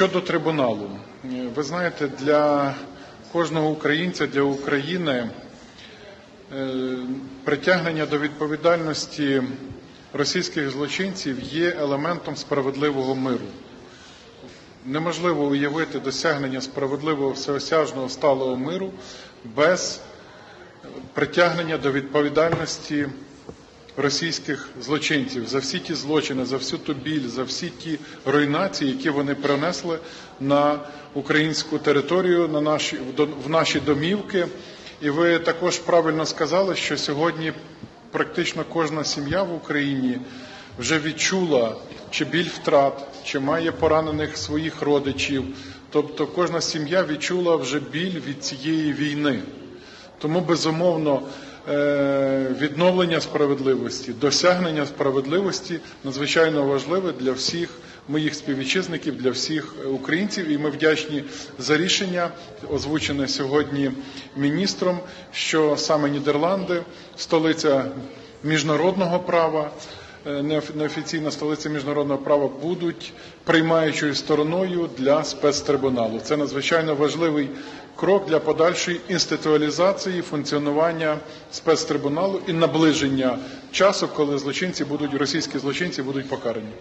Щодо трибуналу, ви знаєте, для кожного українця, для України е, притягнення до відповідальності російських злочинців є елементом справедливого миру. Неможливо уявити досягнення справедливого всеосяжного сталого миру без притягнення до відповідальності російських злочинців за всі ті злочини, за всю ту біль, за всі ті руйнації, які вони принесли на українську територію, на наші в наші домівки. І ви також правильно сказали, що сьогодні практично кожна сім'я в Україні вже відчула чи біль втрат, чи має поранених своїх родичів. Тобто кожна сім'я відчула вже біль від цієї війни. Тому безумовно відновлення справедливості, досягнення справедливості надзвичайно важливе для всіх моїх співвітчизників, для всіх українців. І ми вдячні за рішення, озвучене сьогодні міністром, що саме Нідерланди, столиця міжнародного права. Е, неоф- Неофіційна столиця міжнародного права будуть приймаючою стороною для спецтрибуналу. Це надзвичайно важливий крок для подальшої інституалізації функціонування спецтрибуналу і наближення часу, коли злочинці будуть російські злочинці будуть покарані.